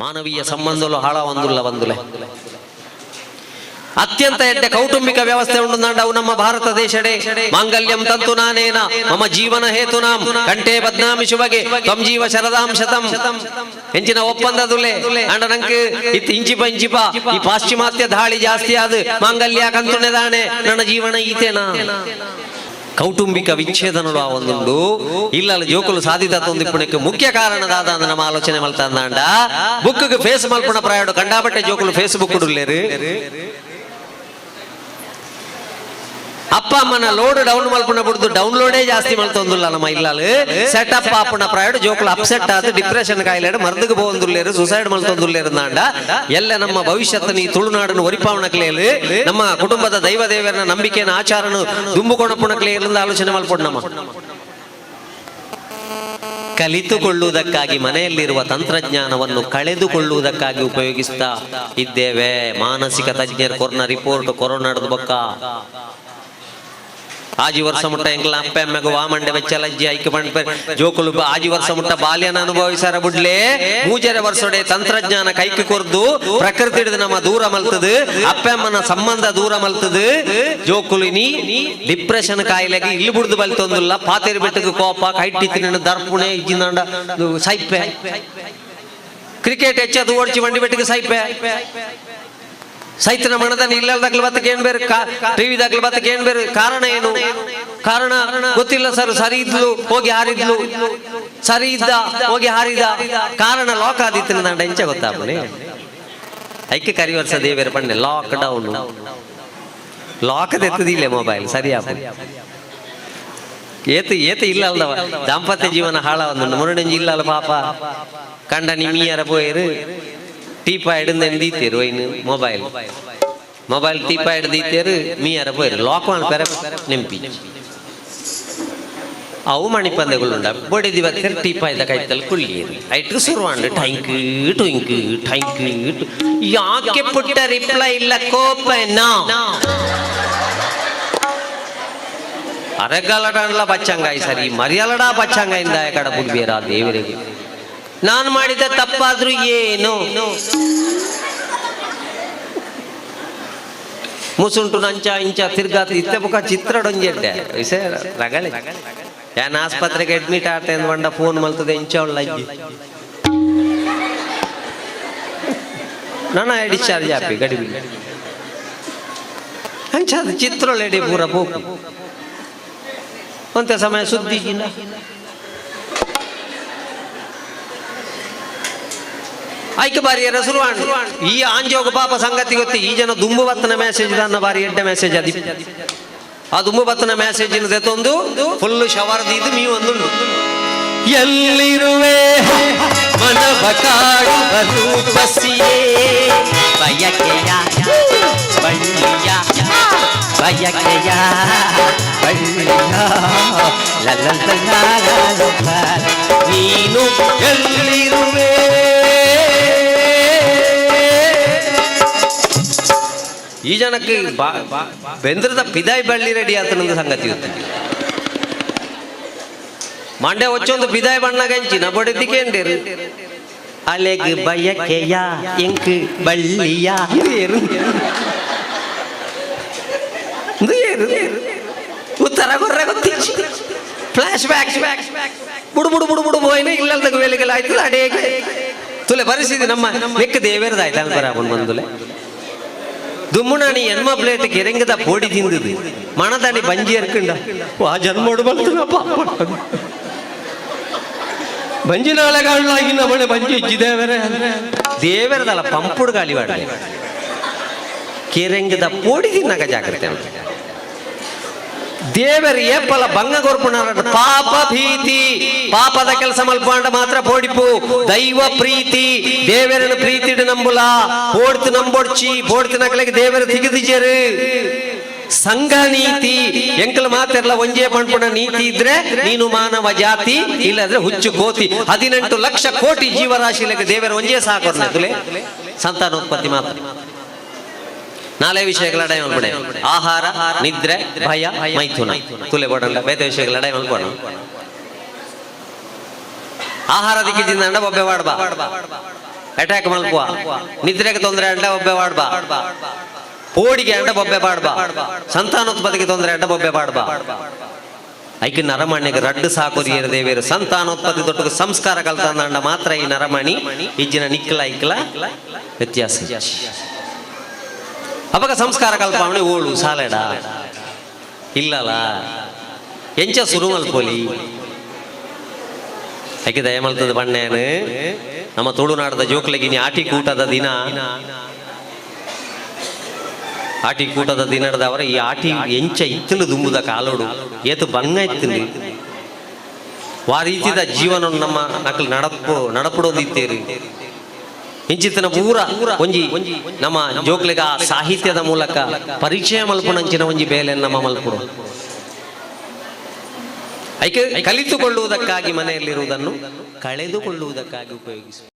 ಮಾನವೀಯ ಸಂಬಂಧಲು ಹಾಳ ಒಂದುಲ್ಲ ಒಂದುಲೆ ಅತ್ಯಂತ ಎಡ್ಡೆ ಕೌಟುಂಬಿಕ ವ್ಯವಸ್ಥೆ ಉಂಟು ನಾಡವು ನಮ್ಮ ಭಾರತ ದೇಶಡೆ. ಮಾಂಗಲ್ಯಂ ತಂತು ನಾನೇನ ನಮ್ಮ ಜೀವನ ಹೇತುನಾಂ ಕಂಠೆ ಬದ್ನಾಮಿ ಶುಭಗೆ, ತ್ವಂ ಜೀವ ಶರದಾಂ ಶತಂ. ಹೆಂಚಿನ ಒಪ್ಪಂದದುಲೆ. ಅಂಡ ನಂಗೆ ಇತ್ ಇಂಚಿಪ ಇಂಚಿಪ, ಈ ಪಾಶ್ಚಿಮಾತ್ಯ ಧಾಳಿ ಜಾಸ್ತಿ ಆದ ಮಾಂಗಲ್ಯ ಕಂತುಣೆದಾಣೆ ನನ್ನ ಜೀವನ ಈತೇನಾ? ಕೌಟುಂಬಿಕ ವಿಚ್ಛೇದನಗಳು ಆ ಒಂದುಂಡು ಇಲ್ಲಲ್ಲ ಜೋಕುಲು ಸಾಧಿತ ತೊಂದಿಪ್ಪಣಕ್ಕೆ ಮುಖ್ಯ ಕಾರಣದಾದ ಅಂದ ನಮ್ಮ ಆಲೋಚನೆ ಮಲ್ತಂದಾಂಡ ಬುಕ್ಗೆ ಫೇಸ್ ಮಲ್ಪಣ ಪ್ರಾಯೋಡು ಕಂಡಾಬಟ್ಟೆ ಜೋಕುಲು ಫೇಸ್ಬುಕ್ ಉಡುಲ್ಲೇರು ಅಪ್ಪ ಅಮ್ಮನ ಲೋಡ್ ಡೌನ್ ಮಲ್ಪುನ ಬಿಡ್ದು ಡೌನ್ಲೋಡೇ ಜಾಸ್ತಿ ಮಲ್ತೊಂದುಲ್ಲ ನಮ್ಮ ಇಲ್ಲಲ್ಲಿ ಸೆಟ್ ಅಪ್ ಅಪ್ಪನ ಪ್ರಾಯಡ್ ಜೋಕುಲು ಅಪ್ಸೆಟ್ ಆದ ಡಿಪ್ರೆಷನ್ ಕಾಯಿಲೆ ಮರ್ದಕ್ಕೆ ಬಂದಿರ್ಲೇರು ಸುಸೈಡ್ ಮಲ್ತೊಂದುಲ್ಲೇರು ನಾಂಡ. ಎಲ್ಲ ನಮ್ಮ ಭವಿಷ್ಯತ್ ನೀ ತುಳುನಾಡನ್ನು ಒರಿಪಾವಣ ಕ್ಲೇಲು ನಮ್ಮ ಕುಟುಂಬದ ದೈವ ದೇವರನ ನಂಬಿಕೆನ ಆಚಾರನು ದುಂಬುಕೊಣಪುಣ ಕ್ಲೇಲಿಂದ ಆಲೋಚನೆ ಮಲ್ಪೊಡ್ ನಮ್ಮ. ಕಲಿತುಕೊಳ್ಳುವುದಕ್ಕಾಗಿ ಮನೆಯಲ್ಲಿರುವ ತಂತ್ರಜ್ಞಾನವನ್ನು ಕಳೆದುಕೊಳ್ಳುವುದಕ್ಕಾಗಿ ಉಪಯೋಗಿಸ್ತಾ ಇದ್ದೇವೆ. ಮಾನಸಿಕ ತಜ್ಞರ ಕೊರೋನಾ ರಿಪೋರ್ಟ್ ಕೊರೋನಾದ ಬೊಕ್ಕ. ಆಜಿ ವರ್ಷ ಮುಟ್ಟ ಎಂಗ್ಲ ಅಪ್ಪ ಎಮ್ಮೆಗು ವಾಮಂಡೆ ಬೆಚ್ಚಲಜ್ಜಿ ಐಕ್ಯ ಪಂಡ್ ಜೋಕುಲು ಆಜಿ ವರ್ಷ ಮುಟ್ಟ ಬಾಲ್ಯನ ಅನುಭವಿಸಾರ ಬುಡ್ಲೆ. ಮೂಜರೆ ವರ್ಷಡೆ ತಂತ್ರಜ್ಞಾನ ಕೈಕಿ ಕೊರ್ದು ಪ್ರಕೃತಿ ಹಿಡಿದು ನಮ್ಮ ದೂರ ಮಲ್ತದು. ಅಪ್ಪಮ್ಮನ ಸಂಬಂಧ ದೂರ ಮಲ್ತದು. ಜೋಕುಲು ನೀ ಡಿಪ್ರೆಷನ್ ಕಾಯಿಲೆಗೆ ಇಲ್ಲಿ ಬುಡ್ದು ಬಲ್ತೊಂದುಲ್ಲ. ಪಾತೇರಿ ಬೆಟ್ಟಕ್ಕೆ ಕೋಪ ಕೈಟಿತ್ತಿನ ದರ್ಪುಣೆ ಇಜ್ಜಿನಾಂಡ ಇದು ಸೈಪೆ ಕ್ರಿಕೆಟ್ ಹೆಚ್ಚದು ಓಡ್ಚಿ ಮಂಡಿ ಬೆಟ್ಟಿಗೆ ಸೈಪೆ ಸೈತನ ಮಣದಲ್ಲಿ ಇಲ್ಲದಾಗ್ಲಿ ಬತ್ತಕ್ಕೆ ಏನ್ ಬೇರೆ ಟಿವಿದಾಗ್ಲಿ ಬತ್ತಕ್ಕೆ ಏನ್ ಬೇರೆ ಕಾರಣ ಏನು? ಕಾರಣ ಗೊತ್ತಿಲ್ಲ ಸರ್, ಸರಿ ಇದ್ಲು, ಹೋಗಿ ಹಾರಿದ್ಲು. ಸರಿ ಇದ್ದ, ಹೋಗಿ ಹಾರಿದ. ಕಾರಣ ಲಾಕ್ ಆದಿತ್ತು ಎಂಚ ಗೊತ್ತಾಪನೆ ಐಕ್ಯ ಕರಿವರ್ಸ ದೇವೇರ ಪಂಡೆ ಲಾಕ್ ಡೌನ್ ಲಾಕ್ ಎತ್ತದಿಲ್ಲ ಮೊಬೈಲ್ ಸರಿಯಾಪ ಏತು, ಏತ ಇಲ್ಲ ಅಲ್ದವ. ದಾಂಪತ್ಯ ಜೀವನ ಹಾಳ ಒಂದು ಮುರುಡಂಜಿ ಇಲ್ಲ ಅಲ್ಲ ಪಾಪ. ಕಂಡ ನಿಮ್ಮಿಯರ ಪೋಯರು. ಟೀಪ ಹಿಡಿದು ಎಂದೀತೇರು ಇನ್ನು ಮೊಬೈಲ್ ಮೊಬೈಲ್ ಟೀಪ ಹಿಡ್ದೀತೇರು ಮೀಯರ ಪೋಯರು ಲಾಕ್ ಮಾಡ್ತಾರೆ ನೆಂಪಿ ಅವು ಮಣಿಪಂದೆಗಳುಂಡ ಬೊಡಿದಿ ಬರ್ತಾರೆ ಟೀಪ ಇದ್ದ ಕೈತಲ್ಲಿ ಕುಳ್ಳಿಯರು ಐಟು ಶುರುವಾಂಡು ಟೈಂಕ್ ಟುಯಿಂಕ್ ಟೈಂಕ್ ಯಾಕೆ ಪುಟ್ಟ ರಿಪ್ಲೈ ಇಲ್ಲ ಕೋಪನಾ ಅರೆಗಲಡಲ್ಲ ಬಚ್ಚಂಗಾಯಿ ಸರಿ ಮರಿಯಲಡ ಬಚ್ಚಂಗಾಯಿಂದ ಕಡ ಬುಡ್ಬೇರ ದೇವರಿಗೆ ನಾನು ಮಾಡಿದ ತಪ್ಪಾದ್ರೂ ಏನು? ಮುಸುಂಟು ನಂಚ ಇಂಚ ತಿರ್ಗಾತ ಇತ್ತೆ ಮುಖ ಚಿತ್ರ ಡೊಂಜೆಡ್ಡೆ ವಿಷಯ ರಗಳೆ. ಯಾನ್ ಆಸ್ಪತ್ರೆಗೆ ಅಡ್ಮಿಟ್ ಆಡ್ತೆ ಅಂದ್ಕೊಂಡ ಫೋನ್ ಮಲ್ತದೆ, ಇಂಚ ಇಜ್ಜಿ ನನ್ನ ಡಿಸ್ಚಾರ್ಜ್ ಆಪಿ ಗಡಿಬಿ ಅಂಚ ಚಿತ್ರೊಳ್ಳೆಡೆ ಪೂರ ಪೋಕು. ಒಂತ ಸಮಯ ಸುದ್ದಿ ಐಕ ಬಾರಿ ಶುರುವಾಂಡು ಈ ಆಂಜೋಗ ಪಾಪ ಸಂಗತಿ ಗೊತ್ತಿ ಈ ಜನ ದುಂಬು ಬತ್ತನ ಮೆಸೇಜ್ ನನ್ನ ಬಾರಿ ಎಡ್ಡ ಮೆಸೇಜ್ ಅದಿ. ಆ ದುಂಬು ಬತ್ತನ ಮೆಸೇಜ್ ದೆತ್ತೊಂದು ಫುಲ್ ಶವರ್ ಇದು ಮೀ ಒಂದು ಎಲ್ಲಿರುವೆ. ನೀನು ಎಲ್ಲಿರುವೆ? ಈ ಜನಕ್ಕೆ ಬೆಂದ್ರದ ಪಿದಾಯಿ ಬಳ್ಳಿ ರೆಡಿ ಆತನೊಂದು ಸಂಗತಿ ಇರುತ್ತೆ ಮಂಡ್ಯ ಒಚ್ಚೊಂದು ಪಿದಾಯಿ ಬಣ್ಣಗೆ ಗಂಚಿನ ಬಡಿದಿಕೇಂಡೇರು ಅಲೆಗ್ ಬಯಕೆಯ ಎಂಕ್ ಬಳ್ಳಿಯ. ಏನು? ಏನು? ಉತ್ತರ ಕೊರ್ರೆ ಗೊತ್ತಿಚ್ಚಿ ಫ್ಲಾಶ್ ಬ್ಯಾಕ್ ಬುಡು ಬುಡು ಬುಡು ಬುಡು ಹೋಯ್ನ ಇಲ್ಲದ ವೇಲೆಗೆಲ್ಲ ಆಯ್ತದ ಅಡೇಗೆ. ತುಲೆ ಪರಿಸ್ಥಿತಿ ನಮ್ಮ ಲೆಕ್ಕ ದೇವೇರದಾಯ್ತು ಅಂತ ಬರ ಬಂದುಲೆ ದುಮ್ಮುಣಾನಿ ಎನ್ಮ ಪ್ಲೇಟ್ ಕೆರೆಂಗದ ಪೋಡಿ ತಿಂದದು ಮಣದಾನಿ ಬಂಜಿ ಎರ್ಕಂಡ ಆ ಜನ್ಮೋಡು ಬರ್ತನಪ್ಪ ಬಂಜಿ ನಾಳೆ ಕಾಣಲಾಗಿನ ಮನೆ ಬಂಜಿ ಇಜ್ಜಿ ದೇವರೇ ದೇವರದಲ್ಲ ಪಂಪುಡು ಗಾಳಿ ಬಾಡಲೆ ಕೆರೆಂಗದ ಪೋಡಿ ತಿನ್ನಕ ಜಾಗ್ರತೆ ಅಂತ ದೇವರ ಏಪಲ ಭಂಗ ಕೊರ್ಪಣ ಪಾಪ ಭೀತಿ. ಪಾಪದ ಕೆಲಸ ಮಲ್ಪಾಂಡ ಮಾತ್ರ ಪೋಡಿಪು ದೈವ ಪ್ರೀತಿ. ದೇವರನ್ನು ಪ್ರೀತಿ ನಂಬುಲ. ಪೋಡ್ತು ನಂಬೊಡ್ಚಿ. ಪೋಡ್ತು ನಕಲಿಗೆ ದೇವರ ತಿಗದಿಜರು ಸಂಘ ನೀತಿ. ಎಂಕಲ್ ಮಾತೆಲ್ಲ ಒಂಜೇ ಪಣ್ಪುಣ ನೀತಿ ಇದ್ರೆ ನೀನು ಮಾನವ ಜಾತಿ, ಇಲ್ಲದ್ರೆ ಹುಚ್ಚು ಕೋತಿ. ಹದಿನೆಂಟು ಲಕ್ಷ ಕೋಟಿ ಜೀವರಾಶಿ ದೇವರ ಒಂಜೇ ಸಾಕು ಸಂತಾನೋತ್ಪತ್ತಿ ಮಾತ್ರ. ನಾಳೆ ವಿಷಯಗಳ ಅಡೈ ಮಲ್ಪಡೆ ಆಹಾರ ನಿದ್ರೆ ಭಯ ಮೈಥುನ. ತುಲೆ ಬೋಡಂಡ ಬೇತೆ ವಿಷಯಗಳ ಅಡೈ ಮಲ್ಪೋಣ ಆಹಾರ ದಿಕ್ಕಿದಿಂದ ಒಬ್ಬೆ ಬಾಡ್ಬಾ ಅಟ್ಯಾಕ್ ಮಲ್ಪುವ ನಿದ್ರೆಗೆ ತೊಂದರೆ ಅಂಡ ಒಬ್ಬೆ ಬಾ. ಪೋಡಿಗೆ ಅಂಡ ಬೊಬ್ಬೆ ಬಾಡ್ಬಾ ಸಂತಾನೋತ್ಪತ್ತಿಗೆ ತೊಂದರೆ ಅಂಡ ಬೊಬ್ಬೆ ಬಾಡ್ಬಾ ಐಕಿ ನರಮಣ್ಯಗೆ ರಡ್ಡು ಸಾಕೋರಿಯರ ದೇವೇರು? ಸಂತಾನೋತ್ಪತ್ತಿ ದೊಡ್ಡ ಸಂಸ್ಕಾರ ಕಲ್ತಂದ ಮಾತ್ರ ಈ ನರಮಣಿ ಇಜ್ಜಿನ ನಿಕ್ಕಲ ಇಕ್ಕಲ ವ್ಯತ್ಯಾಸ ಅವಾಗ ಸಂಸ್ಕಾರ ಕಲ್ಪಾವಣೆ ಓಳು, ಸಾಲೆಡ. ಇಲ್ಲಲ್ಲ. ಎಂಚ ಸುರು ಮಲ್ಪೋಲಿ ಐಕೆ ದಯ ಮಲ್ತದ ಬಣ್ಣೇನು? ನಮ್ಮ ತುಳುನಾಡದ ಜೋಕ್ಲಗಿನಿ ಆಟಿ ಕೂಟದ ದಿನ. ಆಟಿ ಕೂಟದ ದಿನದವರ ಈ ಆಟಿ ಎಂಚ ಇತ್ತಲು ದುಂಬುದ ಕಾಲೋಡು. ಏತು ಬಂಗ ಇತ್ತಲು ವಾ ರೀತಿದ ಜೀವನ ನಮ್ಮ ನಕಲು ನಡಪು ನಡಪಡೋದಿತ್ತೇರಿ. ಇಂಚಿತ್ತಿನ ಪೂರ ಒಂಜಿ ನಮ್ಮ ಜೋಕ್ಲಿಗ ಸಾಹಿತ್ಯದ ಮೂಲಕ ಪರಿಚಯ ಮಲ್ಪುನಂಚಿನ ಒಂಜಿ ಬೇಲೆ ನಮ್ಮ ಮಲ್ಪುಡು. ಐಕೆ ಕಲಿತುಕೊಳ್ಳುವುದಕ್ಕಾಗಿ ಮನೆಯಲ್ಲಿರುವುದನ್ನು ಕಳೆದುಕೊಳ್ಳುವುದಕ್ಕಾಗಿ ಉಪಯೋಗಿಸು